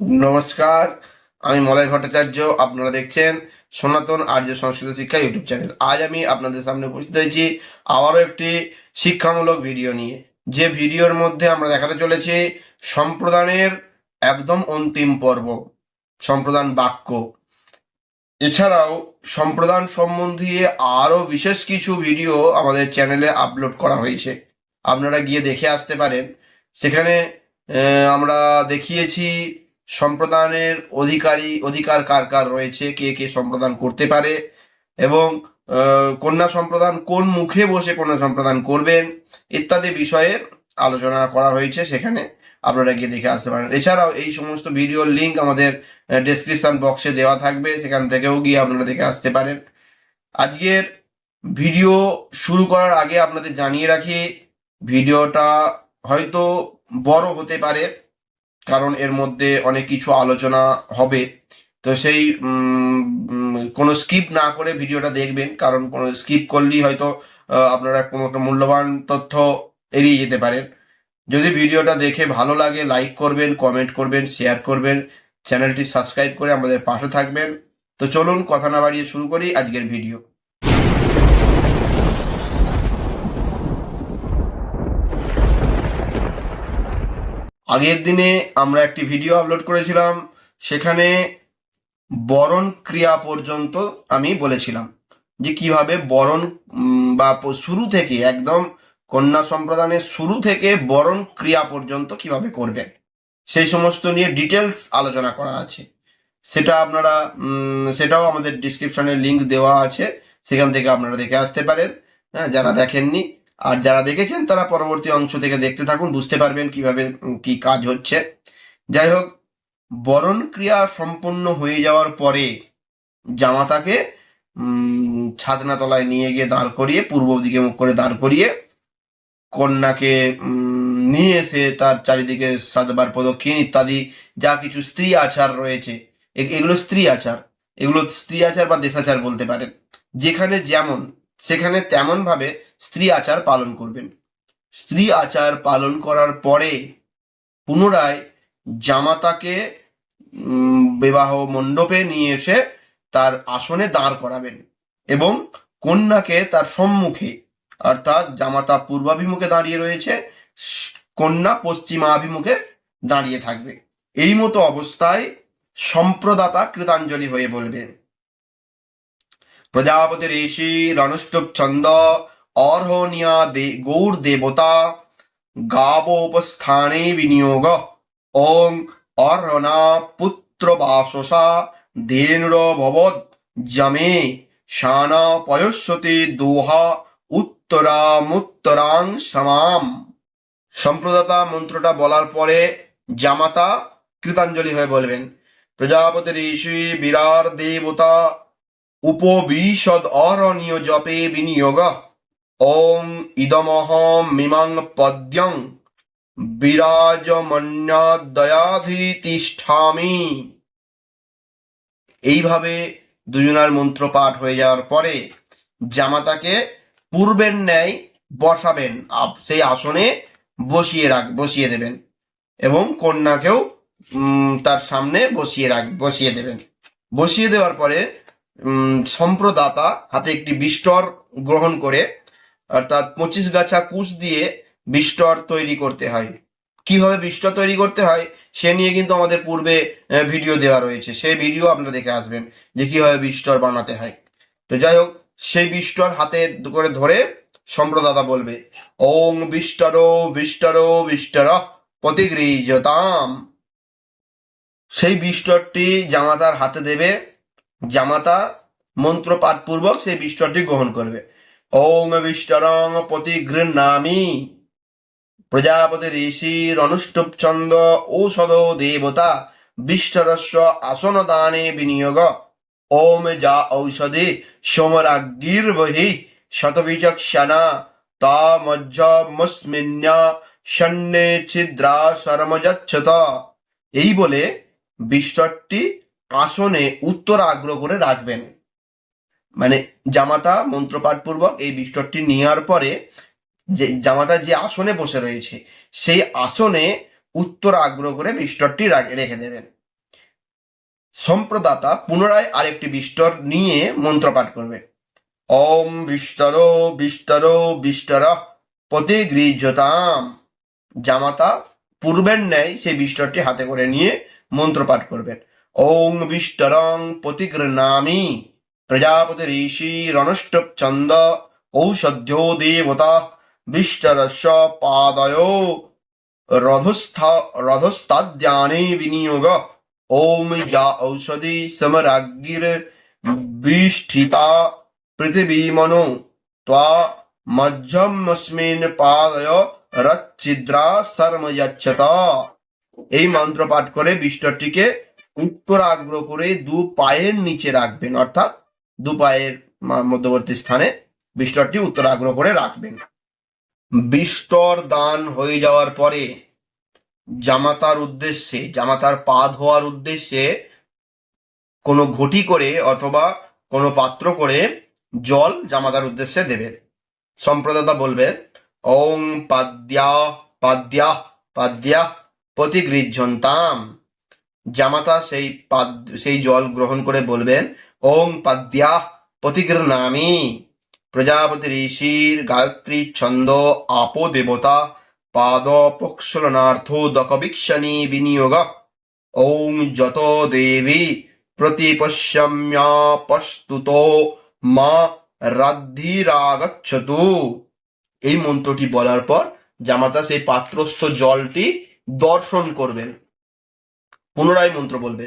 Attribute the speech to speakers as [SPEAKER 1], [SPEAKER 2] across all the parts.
[SPEAKER 1] নমস্কার, আমি মলয় ভট্টাচার্য, আপনারা দেখছেন সনাতন আর্য সংস্কৃত শিক্ষা ইউটিউব চ্যানেল। আজ আমি আপনাদের সামনে উপস্থিত হয়েছি আবারও একটি শিক্ষামূলক ভিডিও নিয়ে। যে ভিডিওর মধ্যে আমরা দেখাতে চলেছি সম্প্রদানের একদম অন্তিম পর্ব, সম্প্রদান বাক্য। এছাড়াও সম্প্রদান সম্বন্ধে আরও বিশেষ কিছু ভিডিও আমাদের চ্যানেলে আপলোড করা হয়েছে। আপনারা গিয়ে দেখে আসতে পারেন। সেখানে আমরা দেখিয়েছি সম্প্রদানের অধিকারী, অধিকার কার কার রয়েছে, কে কে সম্প্রদান করতে পারে এবং কন্যা সম্প্রদান কোন মুখে বসে কন্যা সম্প্রদান করবেন ইত্যাদি বিষয়ে আলোচনা করা হয়েছে সেখানে আপনারা গিয়ে দেখে আসতে পারেন। এছাড়াও এই সমস্ত ভিডিওর লিংক আমাদের ডেসক্রিপশন বক্সে দেওয়া থাকবে, সেখান থেকেও গিয়ে আপনারা দেখে আসতে পারেন। আজকের ভিডিও শুরু করার আগে আপনাদের জানিয়ে রাখি, ভিডিওটা হয়তো বড় হতে পারে কারণ এর মধ্যে অনেক কিছু আলোচনা হবে। তো সেই কোনো স্কিপ না করে ভিডিওটা দেখবেন, কারণ কোনো স্কিপ করলেই হয়তো আপনারা কোনো একটা মূল্যবান তথ্য এড়িয়ে যেতে পারেন। যদি ভিডিওটা দেখে ভালো লাগে লাইক করবেন কমেন্ট করবেন শেয়ার করবেন চ্যানেলটি সাবস্ক্রাইব করে আমাদের পাশে থাকবেন। তো চলুন, কথা না বাড়িয়ে শুরু করি আজকের ভিডিও আগের দিনে আমরা একটি ভিডিও আপলোড করেছিলাম, সেখানে বরণ ক্রিয়া পর্যন্ত আমি বলেছিলাম যে কীভাবে বরণ বা শুরু থেকে, একদম কন্যা সম্প্রদানের শুরু থেকে বরণ ক্রিয়া পর্যন্ত কীভাবে করবেন, সেই সমস্ত নিয়ে ডিটেলস আলোচনা করা আছে। সেটা আপনারা সেটাও আমাদের ডিসক্রিপশনে লিংক দেওয়া আছে, সেখান থেকে আপনারা দেখে আসতে পারেন। হ্যাঁ যারা দেখেননি আর যারা দেখেছেন, তারা পরবর্তী অংশ থেকে দেখতে থাকুন, বুঝতে পারবেন কীভাবে কি কাজ হচ্ছে। যাই হোক, বরণ ক্রিয়া সম্পন্ন হয়ে যাওয়ার পরে জামাতাকে ছাদনা তলায় নিয়ে গিয়ে দাঁড় করিয়ে, পূর্ব দিকে মুখ করে দাঁড় করিয়ে কন্যাকে নিয়ে এসে তার চারিদিকে সাতবার প্রদক্ষিণ ইত্যাদি যা কিছু স্ত্রী আচার রয়েছে এগুলো স্ত্রী আচার। এগুলো স্ত্রী আচার বা দেশাচার বলতে পারেন। যেখানে যেমন সেখানে তেমনভাবে স্ত্রী আচার পালন করবেন। স্ত্রী আচার পালন করার পরে পুনরায় জামাতাকে বিবাহ মণ্ডপে নিয়ে এসে তার আসনে দাঁড় করাবেন এবং কন্যাকে তার সম্মুখে, অর্থাৎ জামাতা পূর্বাভিমুখে দাঁড়িয়ে রয়েছে, কন্যা পশ্চিমাভিমুখে দাঁড়িয়ে থাকবে। এই মতো অবস্থায় সম্প্রদাতা কৃতাঞ্জলি হয়ে বলবেন। প্রজাপতি ঋষি রণষ্টুপ ছন্দ অর্হনিয়া গৌর দেবতা গাবোপস্থানে বিনিয়োগ। ওং অর্হনা পুত্র বাসসা ধেনুর ভবদ জমে শানা পয়স্বতী দোহা উত্তরামুত্তরাং সমাম। সম্প্রদাতা মন্ত্রটা বলার পরে জামাতা কৃতাঞ্জলি হয়ে বলবেন। প্রজাপতি ঋষি বিরার দেবতা উপবিশদ অরণীয় জপে বিনিয়োগ। ওং ইদমহম মিমাং পদ্যং বিরাজমন্যাদয়াধি তিষ্ঠামি এইভাবে দুজনার মন্ত্র পাঠ হয়ে যাওয়ার পরে জামাতাকে পূর্বের ন্যায় বসাবেন সেই আসনে বসিয়ে রাখ বসিয়ে দেবেন এবং কন্যাকেও তার সামনে বসিয়ে রাখ বসিয়ে দেবেন। বসিয়ে দেওয়ার পরে সম্প্রদাতা হাতে একটি বিষ্টর গ্রহণ করে, অর্থাৎ পঁচিশ গাছা কুশ দিয়ে বিষ্টর তৈরি করতে হয়। কীভাবে বিষ্টর তৈরি করতে হয়, সে নিয়ে কিন্তু আমাদের পূর্বে ভিডিও দেওয়া রয়েছে। সেই ভিডিও আপনারা দেখে আসবেন যে কীভাবে বিষ্টর বানাতে হয়। তো যাই হোক, সেই বিষ্টর হাতে করে ধরে সম্প্রদাতা বলবে, ওং বিষ্টর বিষ্টর বিষ্টর প্রতিগৃহতাম সেই বিষ্টরটি জামাতার হাতে দেবে জামাতা মন্ত্র পাঠপূর্বক সেই বিষ্টরটি গ্রহণ করবে। ওং বিষ্টরং প্রতিগৃহ্ণামি প্রজাপতি ঋষির অনুষ্টুপ ছন্দ ঔষধ দেবতা বিষ্টরস্য আসন দানে বিনিয়োগ। ওম যা ঔষধি সোমরাজ্ঞির্বহি শতবিচক্ষণা। তা মজ্জমস্মিন্যা সন্নে ছিদ্রা শরমযচ্ছত এই বলে বিষ্টরটি আসনে উত্তর আগ্রহ করে রাখবেন। মানে জামাতা মন্ত্রপাঠপূর্বক এই বিস্তরটি নেওয়ার পরে যে জামাতা যে আসনে বসে রয়েছে, সেই আসনে উত্তর আগ্রহ করে বিষ্টরটি রাখ- দেবেন। সম্প্রদাতা পুনরায় আরেকটি বিস্তর নিয়ে মন্ত্রপাঠ করবে ওম বিস্তর বিস্তর বিষ্টর প্রতিগৃহ্যতাম জামাতা পূর্বের ন্যায় সেই বিষ্টরটি হাতে করে নিয়ে মন্ত্রপাঠ করবেন। ওং বিষ্টরং প্রতিগৃহ্ণামি প্রজাপতি ঋষি রণষ্টপ ছন্দ ঔষধ্यो দেবতা বিষ্টরস্য পাদয় রথস্থা রথস্তাদ্যানে বিনিয়োগ ওম যা ঔষধি সমরাজ্ঞির বিষ্ঠিতা পৃথিবীমনো ত্বা মধ্যমস্মিন পাদয় রচ্ছিদ্রা সর্ম যচ্ছত এই মন্ত্র পাঠ করে বিষ্টরটিকে উত্তরাগ্র করে দু পায়ের নিচে রাখবেন, অর্থাৎ দু পায়ের মধ্যবর্তী স্থানে বিষ্টরটি উত্তরাগ্র করে রাখবেন। বিষ্টর দান হয়ে যাওয়ার পরে জামাতার উদ্দেশ্যে, জামাতার পা ধোয়ার উদ্দেশ্যে কোনো ঘটি করে অথবা কোনো পাত্র করে জল জামাতার উদ্দেশ্যে দেবেন। সম্প্রদাতা বলবেন, ওং পাদ্যা পাদ্যা পাদ্যা প্রতিগৃহ্যন্তাম জামাতা সেই পাদ, সেই জল গ্রহণ করে বলবেন ওং পাদ্যা প্রতিগৃহ্ণামি প্রজাপতি ঋষির গায়ত্রী ছন্দ আপো দেবতা, পাদ প্রক্ষলনার্থ দকবিক্ষণী বিনিয়োগ ওং যত দেবী প্রতিপশ্যম্যাপস্তুত মা রাদ্ধিরাগচ্ছতু। এই মন্ত্রটি বলার পর জামাতা সেই পাত্রস্থ জলটি দর্শন করবেন। পুনরায় মন্ত্র বলবে।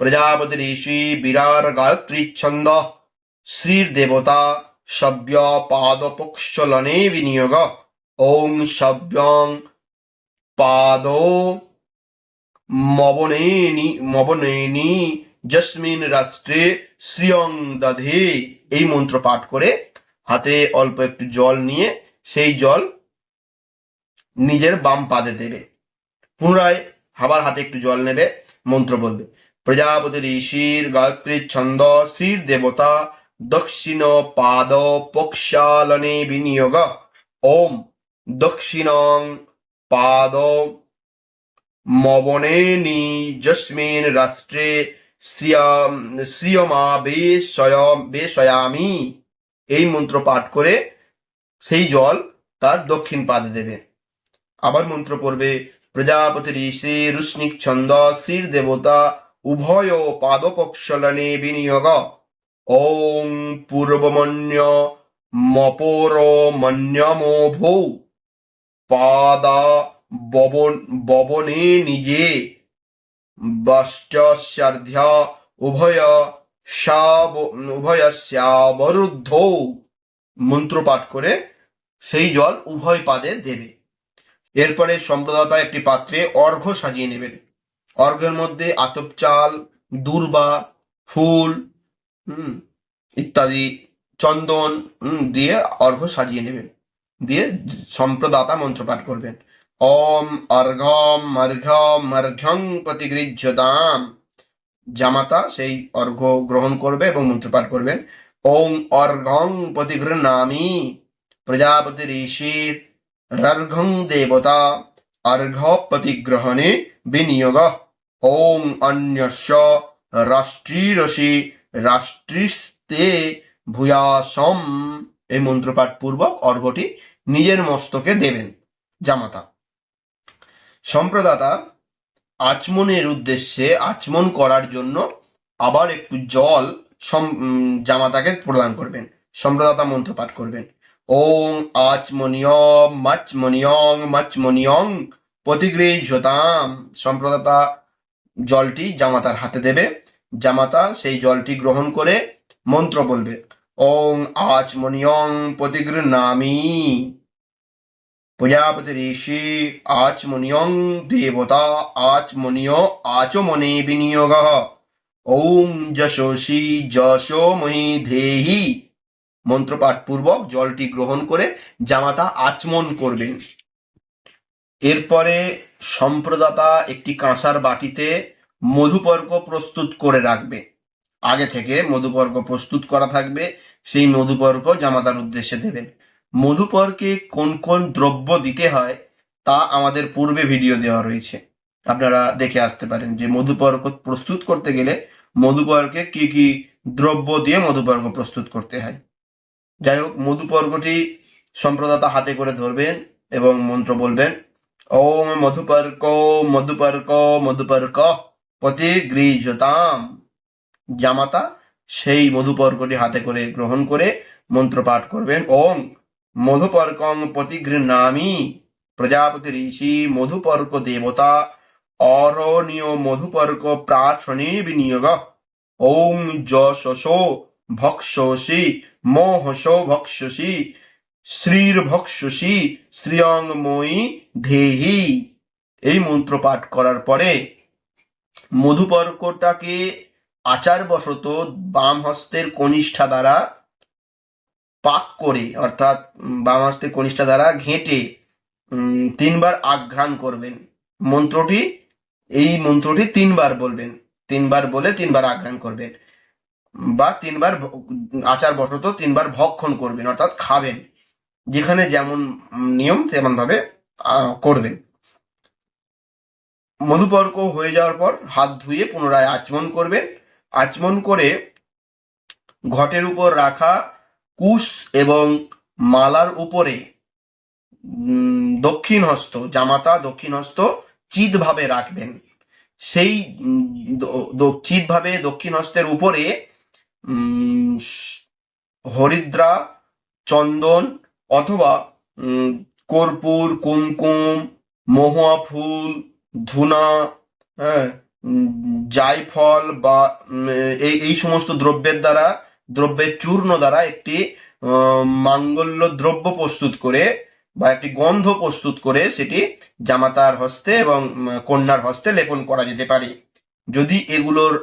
[SPEAKER 1] প্রজাপতি ঋষি বিরার গায়ত্রী ছন্দ শ্রীর দেবতা সভ্য পাদপক্ষলনে বিনিয়োগ। ওং সভ্যং পাদ মবনেনি মবনেনি যস্মিন রাষ্ট্রে শ্রিয়ং দধে। এই মন্ত্র পাঠ করে হাতে অল্প একটু জল নিয়ে সেই জল নিজের বাম পাদে দেবে। পুনরায় আবার হাতে একটু জল নেবে, মন্ত্র বলবে। প্রজাপতি ঋষির গায়ত্রী ছন্দ শ্রীর দেবতা, দক্ষিণ পাদ পক্ষালনে বিনিয়োগ। ওম দক্ষিণং পাদ মবনেনি যস্মিন রাষ্ট্রে শ্রিয়ম বেশয়ামি। এই মন্ত্র পাঠ করে সেই জল তার দক্ষিণ পাদে দেবে। আবার মন্ত্র পড়বে প্রজাপতি ঋষি রুষ্ণিক ছন্দ শ্রীর দেবতা উভয় পাদপক্ষলনে বিনিয়োগ। ওং পূর্বমন্য মপর মন্যমো ভৌ পাদা ববন ববনে নিজে। বষ্টস্যার্ধ্য উভয় শাব উভয়স্যাবরুদ্ধ মন্ত্র পাঠ করে সেই জল উভয় পাদে দেবে। এরপরে সম্প্রদাতা একটি পাত্রে অর্ঘ্য সাজিয়ে নেবেন। অর্ঘ্যের মধ্যে আতপ চাল, দূর্বা, ফুল, হুম, ইত্যাদি, চন্দন দিয়ে অর্ঘ্য সাজিয়ে নেবেন। দিয়ে সম্প্রদাতা মন্ত্র পাঠ করবেন। ওম অর্ঘম অর্ঘম অর্ঘ্যং প্রতিগৃহ্যতাম। জামাতা সেই অর্ঘ্য গ্রহণ করবে এবং মন্ত্রপাঠ করবেন। ওং অর্ঘং প্রতিগৃহ্ণামি। প্রজাপতি ঋষির রর্ঘং দেবতা অর্ঘ প্রতিগ্রহণে বিনিয়োগ ওং অন্যস্য রাষ্ট্রীরসি রাষ্ট্রিস্তে ভূয়াসম এই মন্ত্রপাঠ পূর্বক অর্ঘটি নিজের মস্তকে দেবেন, জামাতা। সম্প্রদাতা, আচমনের উদ্দেশ্যে আচমন করার জন্য আবার একটু জল জামাতাকে প্রদান করবেন। সম্প্রদাতা মন্ত্র পাঠ করবেন। ওং আচমনিয়ং মাচমনিয়ং মাচমনিয়ং প্রতিগৃহ্যতাম সম্প্রদাতা জলটি জামাতার হাতে দেবে। জামাতা সেই জলটি গ্রহণ করে মন্ত্র বলবে। ওং আচমনিয়ং প্রতিগৃহ্ণামি। প্রজাপতি ঋষি আচমনিয়ং দেবতা, আচমনিয়, আচমনে বিনিয়োগ। ওং যশোষি যশোময়ী ধেহি মন্ত্রপাঠ পূর্বক জলটি গ্রহণ করে জামাতা আচমন করবেন। এরপরে সম্প্রদাতা একটি কাঁসার বাটিতে মধুপর্ক প্রস্তুত করে রাখবে। আগে থেকে মধুপর্ক প্রস্তুত করা থাকবে, সেই মধুপর্ক জামাতার উদ্দেশ্যে দেবেন। মধুপর্কে কোন কোন দ্রব্য দিতে হয় তা আমাদের পূর্বে ভিডিও দেওয়া রয়েছে। আপনারা দেখে আসতে পারেন যে মধুপর্ক প্রস্তুত করতে গেলে মধুপর্কে কি কি দ্রব্য দিয়ে মধুপর্ক প্রস্তুত করতে হয়। যাই হোক মধুপর্কটি সম্প্রদাতা হাতে করে ধরবেন এবং মন্ত্র বলবেন, ওম মধুপর্ক মধুপর্ক মধুপর্ক পতি গৃহতাম জামাতা সেই মধুপর্কটি হাতে করে গ্রহণ করে মন্ত্র পাঠ করবেন, ওম মধুপর্কং প্রতিগৃহ্ণামি প্রজাপতি ঋষি মধুপর্ক দেবতা, অরণীয় মধুপর্ক প্রার্থনে বিনিয়োগ। ওম যশসো ভক্ষসি, মোহসো ভক্ষসি শ্রীর ভক্ষসি শ্রিয়ংময়ী ধেহি। এই মন্ত্র পাঠ করার পরে মধুপর্কটাকে আচারবশত বাম হস্তের কনিষ্ঠা দ্বারা পাক করে, অর্থাৎ বাম হস্তের কনিষ্ঠা দ্বারা ঘেঁটে তিনবার আঘ্রাণ করবেন। মন্ত্রটি, এই মন্ত্রটি তিনবার বলবেন। তিনবার বলে তিনবার আঘ্রাণ করবেন। বা তিনবার আচার বশত তিনবার ভক্ষণ করবেন, অর্থাৎ খাবেন। যেখানে যেমন নিয়ম তেমন ভাবে করবেন। মধুপর্ক হয়ে যাওয়ার পর হাত ধুয়ে পুনরায় আচমন করবেন। আচমন করে ঘটের উপর রাখা কুশ এবং মালার উপরে দক্ষিণ হস্ত জামাতা দক্ষিণ হস্ত চিতভাবে রাখবেন। সেই চিতভাবে দক্ষিণ হস্তের উপরে হরিদ্রা, চন্দন অথবা কর্পূর, কুমকুম, মহুয়া ফুল, ধুনা হ্যাঁ জায়ফল বা এই এই সমস্ত দ্রব্যের দ্বারা, দ্রব্যের চূর্ণ দ্বারা একটি মাঙ্গল্য দ্রব্য প্রস্তুত করে বা একটি গন্ধ প্রস্তুত করে সেটি জামাতার হস্তে এবং কন্যার হস্তে লেপন করা যেতে পারে। যদি এগুলোর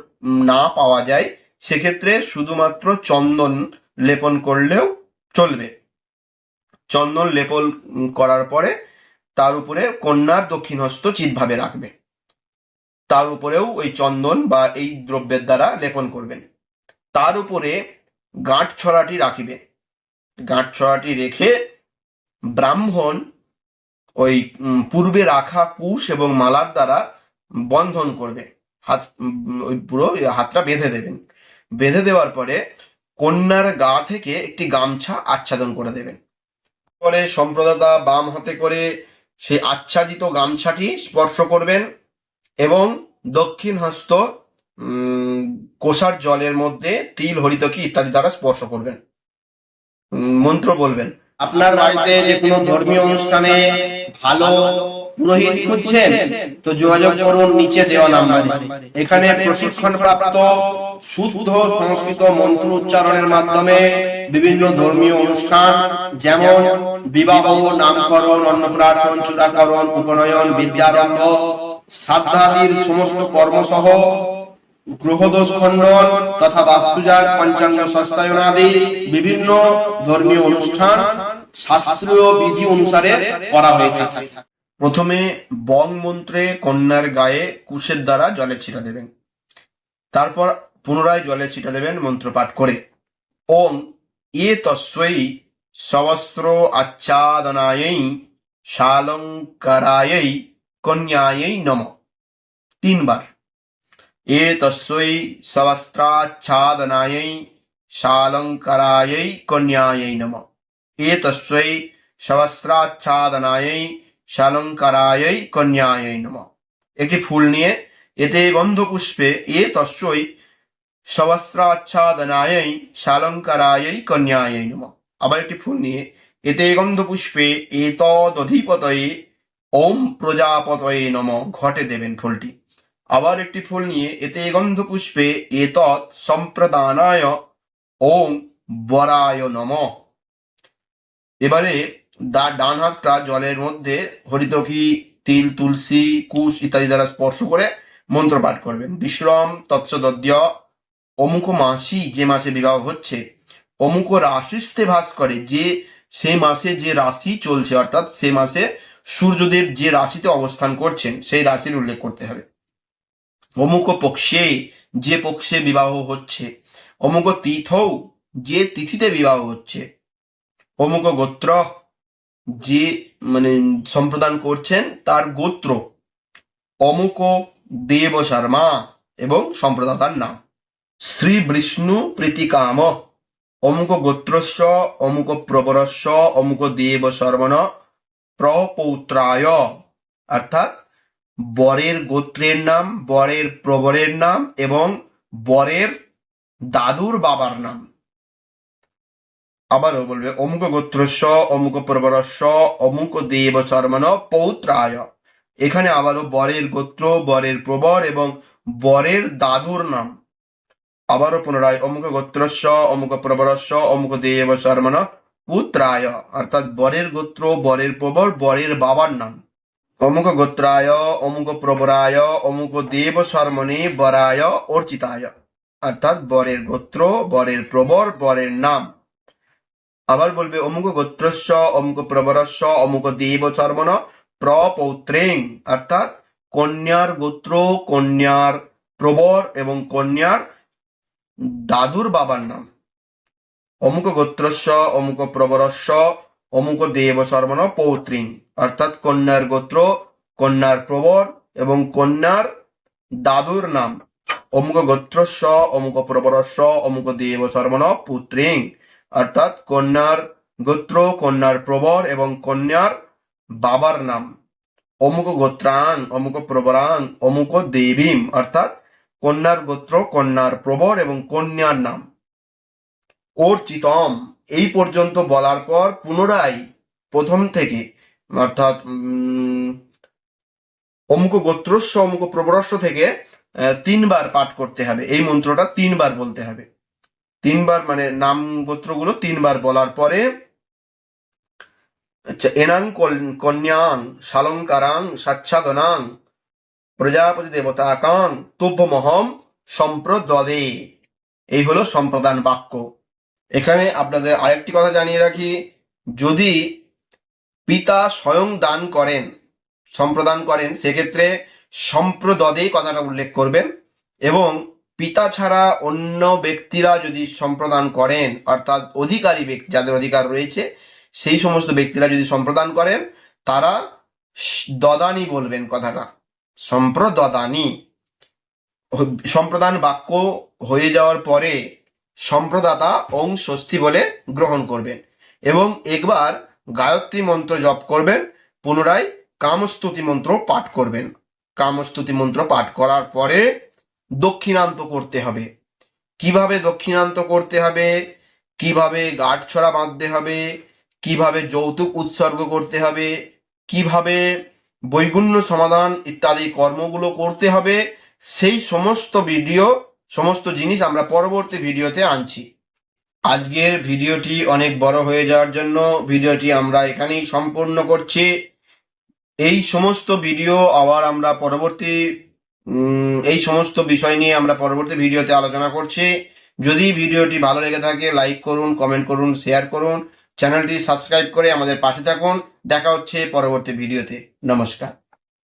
[SPEAKER 1] না পাওয়া যায় সেক্ষেত্রে শুধুমাত্র চন্দন লেপন করলেও চলবে। চন্দন লেপন করার পরে তার উপরে কন্যার দক্ষিণ হস্ত চিৎভাবে রাখবে। তার উপরেও ওই চন্দন বা এই দ্রব্যের দ্বারা লেপন করবেন। তার উপরে গাঁট ছড়াটি রাখিবে। গাঁট ছড়াটি রেখে ব্রাহ্মণ ওই পূর্বে রাখা কুশ এবং মালার দ্বারা বন্ধন করবে। হাত ওই পুরো হাতটা বেঁধে দেবেন। বেঁধে দেওয়ার পরে কন্যার গা থেকে একটি গামছা আচ্ছাদন করে দেবেন। পরে সম্প্রদাতা বাম হাতে করে সেই আচ্ছাদিত গামছাটি স্পর্শ করবেন এবং দক্ষিণ হস্ত কোষার জলের মধ্যে তিল হরিতকি ইত্যাদি দ্বারা স্পর্শ করবেন। মন্ত্র বলবেন, আপনার বাড়িতে যে কোনো ধর্মীয় অনুষ্ঠানে ভালো পুরোহিত খুঁজছেন, তো যোগাযোগ করুন নিচে দেওয়া নাম্বারে। এখানে প্রশিক্ষণ প্রাপ্ত শুদ্ধ সংস্কৃত মন্ত্র উচ্চারণের মাধ্যমে বিভিন্ন ধর্মীয় অনুষ্ঠান, যেমন বিবাহ, নামকরণ, অন্নপ্রাশন, চূড়াকরণ, উপনয়ন, বিদ্যারম্ভ, শ্রাদ্ধাদির সমস্ত কর্মসহ গ্রহদোষ খণ্ডন তথা বাস্তুজাত, পঞ্চাঙ্গ সস্তায়নাদি বিভিন্ন ধর্মীয় অনুষ্ঠান শাস্ত্রীয় বিধি অনুসারে করা হয়ে থাকে। প্রথমে বং মন্ত্রে কন্যার গায়ে কুশের দ্বারা জলে ছিটা দেবেন। তারপর পুনরায় জলে ছিটা দেবেন মন্ত্র পাঠ করে। ওম এ তস্যই সবস্ত্র আচ্ছাদনায়ই শালঙ্করায়ই কন্যায়ই নম। তিনবার। এ তস্যই সবস্ত্রাচ্ছাদনায়ই শালঙ্করায়ই কন্যায়ই নম। এ তস্যই সহস্রাচ্ছাদনায়ই শালঙ্করায়ই কন্যায়ই নম। একটি ফুল নিয়ে এতে গন্ধপুষ্পে এ তস্যই সহস্রাচ্ছাদনায়ই শালঙ্করায়ই কন্যায়ই নম। আবার একটি ফুল নিয়ে এতে গন্ধপুষ্পে এতদধিপতয়ে ওম প্রজাপতয়ে নম ঘটে দেবেন ফুলটি। আবার একটি ফুল নিয়ে এতে গন্ধপুষ্পে এ তৎ সম্প্রদানায় ওম বরায় নম। এবারে দা ডান হাতটা জলের মধ্যে হরিতকি, তিল, তুলসী, কুশ ইত্যাদি দ্বারা স্পর্শ করে মন্ত্র পাঠ করবেন। বিশ্রম তৎসদ্য অমুক মাসি যে মাসে বিবাহ হচ্ছে, অমুক রাশিস্তে ভাস করে, যে সেই মাসে যে রাশি চলছে, অর্থাৎ সে মাসে সূর্যদেব যে রাশিতে অবস্থান করছেন, সেই রাশির উল্লেখ করতে হবে। অমুক পক্ষে যে পক্ষে বিবাহ হচ্ছে, অমুক তীর্থৌ যে তিথিতে বিবাহ হচ্ছে, অমুক গোত্র যে মানে সম্প্রদান করছেন তার গোত্র অমুক দেব শর্মা এবং সম্প্রদাতার নাম। শ্রী বিষ্ণু প্রীতিকাম। অমুক গোত্রস্য, অমুক প্রবরস্য, অমুক দেব শর্মণ প্রপৌত্রায়। অর্থাৎ বরের গোত্রের নাম, বরের প্রবরের নাম এবং বরের দাদুর বাবার নাম। আবারও বলবে, অমুক গোত্রস্য অমুক প্রবরস্য অমুক দেব শর্মণ পৌত্রায়। এখানে আবারও বরের গোত্র, বরের প্রবর এবং বরের দাদুর নাম। আবারও পুনরায়, অমুক গোত্রস্য অমুক প্রবরস্য অমুক দেব শর্মণ পুত্রায়। অর্থাৎ বরের গোত্র, বরের প্রবর, বরের বাবার নাম। অমুক গোত্রায়, অমুক প্রবরায়, অমুক দেব শর্মণে বরায় অর্চিতায়। অর্থাৎ বরের গোত্র, বরের প্রবর, বরের নাম। আবার বলবে, অমুক গোত্রস্য, অমুক প্রবরস্য, অমুক দেব শর্মণ প্রপৌত্রেং। অর্থাৎ কন্যার গোত্র, কন্যার প্রবর এবং কন্যার দাদুর বাবার নাম। অমুক গোত্রস্য, অমুক প্রবরস্য, অমুক দেব শর্মণ পৌত্রিং। অর্থাৎ কন্যার গোত্র, কন্যার প্রবর এবং কন্যার দাদুর নাম। অমুক গোত্রস্য, অমুক প্রবরস্য, অমুক দেব শর্মণ পুত্রিং। অর্থাৎ কন্যার গোত্র, কন্যার প্রবর এবং কন্যার বাবার নাম। অমুক গোত্রাং অমুক প্রবরাং অমুক দেবীম, অর্থাৎ কন্যার গোত্র, কন্যার প্রবর এবং কন্যার নাম। অর্চিতম, এই পর্যন্ত বলার পর পুনরায় প্রথম থেকে, অর্থাৎ অমুক গোত্রস্য, অমুক প্রবরস্য থেকে তিনবার পাঠ করতে হবে। এই মন্ত্রটা তিনবার বলতে হবে। তিনবার মানে নাম গোত্রগুলো তিনবার বলার পরে আচ্ছা এনাং কন্যাং শালঙ্কারাং সাচ্ছাদনাং, প্রজাপতি দেবতা দেবতাকাং তুভ্যমহম, সম্প্রদদে। এই হলো সম্প্রদান বাক্য। এখানে আপনাদের আরেকটি কথা জানিয়ে রাখি, যদি পিতা স্বয়ং দান করেন, সম্প্রদান করেন, সেক্ষেত্রে সম্প্রদদে কথাটা উল্লেখ করবেন এবং পিতা ছাড়া অন্য ব্যক্তিরা যদি সম্প্রদান করেন, অর্থাৎ অধিকারী ব্যক্তি, যাদের অধিকার রয়েছে, সেই সমস্ত ব্যক্তিরা যদি সম্প্রদান করেন, তারা দদানি বলবেন কথাটা। সম্প্রদদানি। সম্প্রদান বাক্য হয়ে যাওয়ার পরে সম্প্রদাতা ওং স্বস্তি বলে গ্রহণ করবেন এবং একবার গায়ত্রী মন্ত্র জপ করবেন, পুনরায় কামস্তুতি মন্ত্র পাঠ করবেন। কামস্তুতি মন্ত্র পাঠ করার পরে দক্ষিণান্ত করতে হবে। কীভাবে দক্ষিণান্ত করতে হবে? কীভাবে গাঁটছড়া বাঁধতে হবে? কীভাবে যৌতুক উৎসর্গ করতে হবে? কীভাবে বৈগুণ্য সমাধান ইত্যাদি কর্মগুলো করতে হবে? সেই সমস্ত ভিডিও, সমস্ত জিনিস আমরা পরবর্তী ভিডিওতে আনছি। আজকের ভিডিওটি অনেক বড় হয়ে যাওয়ার জন্য ভিডিওটি আমরা এখানেই সম্পূর্ণ করছি। এই সমস্ত ভিডিও আবার আমরা পরবর্তী এই সমস্ত বিষয় নিয়ে আমরা পরবর্তী ভিডিওতে আলোচনা করছি। যদি ভিডিওটি ভালো লেগে থাকে লাইক করুন কমেন্ট করুন শেয়ার করুন। চ্যানেলটি সাবস্ক্রাইব করে আমাদের পাশে থাকুন। দেখা হচ্ছে পরবর্তী ভিডিওতে। নমস্কার।